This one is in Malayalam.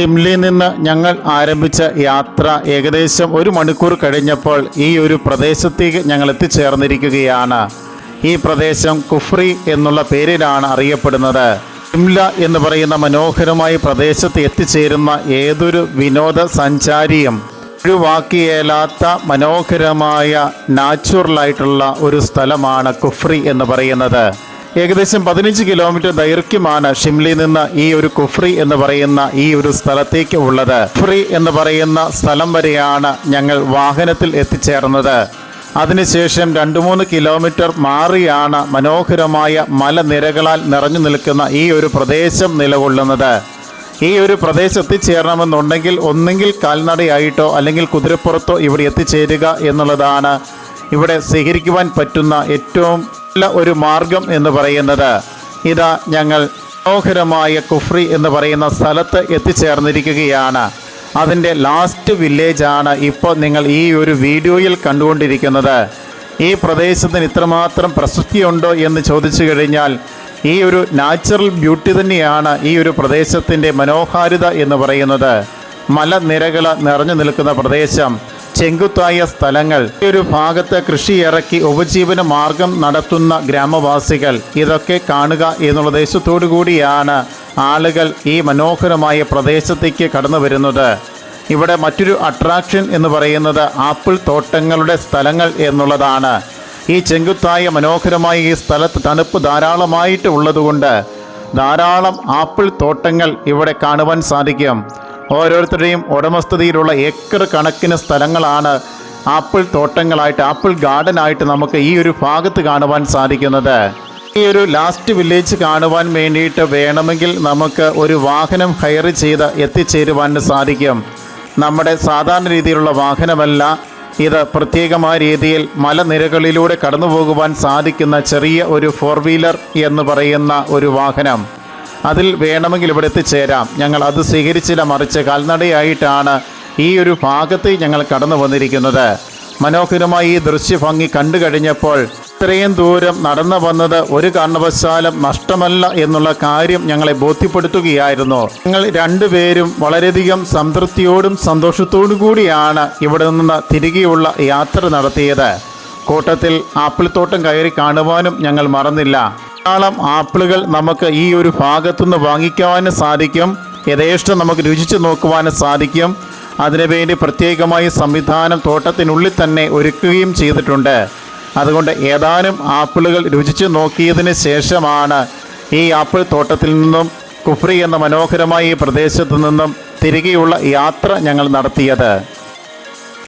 ഷിംലയിൽ നിന്ന് ഞങ്ങൾ ആരംഭിച്ച യാത്ര ഏകദേശം ഒരു മണിക്കൂർ കഴിഞ്ഞപ്പോൾ ഈ ഒരു പ്രദേശത്തേക്ക് ഞങ്ങൾ എത്തിച്ചേർന്നിരിക്കുകയാണ്. ഈ പ്രദേശം കുഫ്രി എന്നുള്ള പേരിലാണ് അറിയപ്പെടുന്നത്. ഷിംല എന്ന് പറയുന്ന മനോഹരമായ പ്രദേശത്ത് എത്തിച്ചേരുന്ന ഏതൊരു വിനോദസഞ്ചാരിയും ഒഴിവാക്കിയേലാത്ത മനോഹരമായ നാച്ചുറലായിട്ടുള്ള ഒരു സ്ഥലമാണ് കുഫ്രി എന്ന് പറയുന്നത്. ഏകദേശം പതിനഞ്ച് കിലോമീറ്റർ ദൈർഘ്യമാണ് ഷിംലി നിന്ന് ഈ ഒരു കുഫ്രി എന്ന് പറയുന്ന ഈ ഒരു സ്ഥലത്തേക്ക് ഉള്ളത്. കുഫ്രി എന്ന് പറയുന്ന സ്ഥലം വരെയാണ് ഞങ്ങൾ വാഹനത്തിൽ എത്തിച്ചേർന്നത്. അതിനുശേഷം രണ്ട് മൂന്ന് കിലോമീറ്റർ മാറിയാണ് മനോഹരമായ മലനിരകളാൽ നിറഞ്ഞു നിൽക്കുന്ന ഈ ഒരു പ്രദേശം നിലകൊള്ളുന്നത്. ഈ ഒരു പ്രദേശം എത്തിച്ചേരണമെന്നുണ്ടെങ്കിൽ ഒന്നെങ്കിൽ കാൽനടയായിട്ടോ അല്ലെങ്കിൽ കുതിരപ്പുറത്തോ ഇവിടെ എത്തിച്ചേരുക എന്നുള്ളതാണ് ഇവിടെ സ്വീകരിക്കുവാൻ പറ്റുന്ന ഏറ്റവും ഒരു മാർഗം എന്ന് പറയുന്നത് ഇതാ ഞങ്ങൾ മനോഹരമായ കുഫ്രി എന്ന് പറയുന്ന സ്ഥലത്ത് എത്തിച്ചേർന്നിരിക്കുകയാണ്. അതിന്റെ ലാസ്റ്റ് വില്ലേജാണ് ഇപ്പോൾ നിങ്ങൾ ഈ ഒരു വീഡിയോയിൽ കണ്ടുകൊണ്ടിരിക്കുന്നത്. ഈ പ്രദേശത്തിന് ഇത്രമാത്രം പ്രസക്തിയുണ്ടോ എന്ന് ചോദിച്ചു കഴിഞ്ഞാൽ ഈ ഒരു നാച്ചുറൽ ബ്യൂട്ടി തന്നെയാണ് ഈ ഒരു പ്രദേശത്തിന്റെ മനോഹാരിത എന്ന് പറയുന്നത്. മലനിരകൾ നിറഞ്ഞു നിൽക്കുന്ന പ്രദേശം. ചെങ്കുത്തായ സ്ഥലങ്ങൾ. ഒരു ഭാഗത്ത് കൃഷി ഇറക്കി ഉപജീവന മാർഗം നടത്തുന്ന ഗ്രാമവാസികൾ. ഇതൊക്കെ കാണുക എന്നുള്ള ഉദ്ദേശത്തോടു കൂടിയാണ് ആളുകൾ ഈ മനോഹരമായ പ്രദേശത്തേക്ക് കടന്നു വരുന്നത്. ഇവിടെ മറ്റൊരു അട്രാക്ഷൻ എന്ന് പറയുന്നത് ആപ്പിൾ തോട്ടങ്ങളുടെ സ്ഥലങ്ങൾ എന്നുള്ളതാണ്. ഈ ചെങ്കുത്തായ മനോഹരമായ ഈ സ്ഥലത്ത് തണുപ്പ് ധാരാളമായിട്ട് ഉള്ളതുകൊണ്ട് ധാരാളം ആപ്പിൾ തോട്ടങ്ങൾ ഇവിടെ കാണുവാൻ സാധിക്കും. ഓരോരുത്തരുടെയും ഉടമസ്ഥതയിലുള്ള ഏക്കർ കണക്കിന് സ്ഥലങ്ങളാണ് ആപ്പിൾ തോട്ടങ്ങളായിട്ട് ആപ്പിൾ ഗാർഡൻ ആയിട്ട് നമുക്ക് ഈ ഒരു ഭാഗത്ത് കാണുവാൻ സാധിക്കുന്നത്. ഈ ഒരു ലാസ്റ്റ് വില്ലേജ് കാണുവാൻ വേണ്ടിയിട്ട് വേണമെങ്കിൽ നമുക്ക് ഒരു വാഹനം ഹയർ ചെയ്ത് എത്തിച്ചേരുവാൻ സാധിക്കും. നമ്മുടെ സാധാരണ രീതിയിലുള്ള വാഹനമല്ല. ഇത് പ്രത്യേകമായ രീതിയിൽ മലനിരകളിലൂടെ കടന്നു പോകുവാൻ സാധിക്കുന്ന ചെറിയ ഒരു ഫോർ വീലർ എന്ന് പറയുന്ന ഒരു വാഹനം. അതിൽ വേണമെങ്കിൽ ഇവിടെ എത്തിച്ചേരാം. ഞങ്ങൾ അത് സ്വീകരിച്ചില്ല മറിച്ച് കാൽനടയായിട്ടാണ് ഈ ഒരു ഭാഗത്ത് ഞങ്ങൾ കടന്നു വന്നിരിക്കുന്നത്. മനോഹരമായി ഈ ദൃശ്യഭംഗി കണ്ടു കഴിഞ്ഞപ്പോൾ ഇത്രയും ദൂരം നടന്നു വന്നത് ഒരു കാരണവശാലും നഷ്ടമല്ല എന്നുള്ള കാര്യം ഞങ്ങളെ ബോധ്യപ്പെടുത്തുകയായിരുന്നു. ഞങ്ങൾ രണ്ടുപേരും വളരെയധികം സംതൃപ്തിയോടും സന്തോഷത്തോടു കൂടിയാണ് ഇവിടെ നിന്ന് തിരികെയുള്ള യാത്ര നടത്തിയത്. കൂട്ടത്തിൽ ആപ്പിൾ തോട്ടം കയറി കാണുവാനും ഞങ്ങൾ മറന്നില്ല. ധാരാളം ആപ്പിളുകൾ നമുക്ക് ഈ ഒരു ഭാഗത്തുനിന്ന് വാങ്ങിക്കുവാനും സാധിക്കും. യഥേഷ്ടം നമുക്ക് രുചിച്ചു നോക്കുവാനും സാധിക്കും. അതിനുവേണ്ടി പ്രത്യേകമായി സംവിധാനം തോട്ടത്തിനുള്ളിൽ തന്നെ ഒരുക്കുകയും ചെയ്തിട്ടുണ്ട്. അതുകൊണ്ട് ഏതാനും ആപ്പിളുകൾ രുചിച്ചു നോക്കിയതിന് ശേഷമാണ് ഈ ആപ്പിൾ തോട്ടത്തിൽ നിന്നും കുഫ്രി എന്ന മനോഹരമായ ഈ പ്രദേശത്തു നിന്നും തിരികെയുള്ള യാത്ര ഞങ്ങൾ നടത്തിയത്.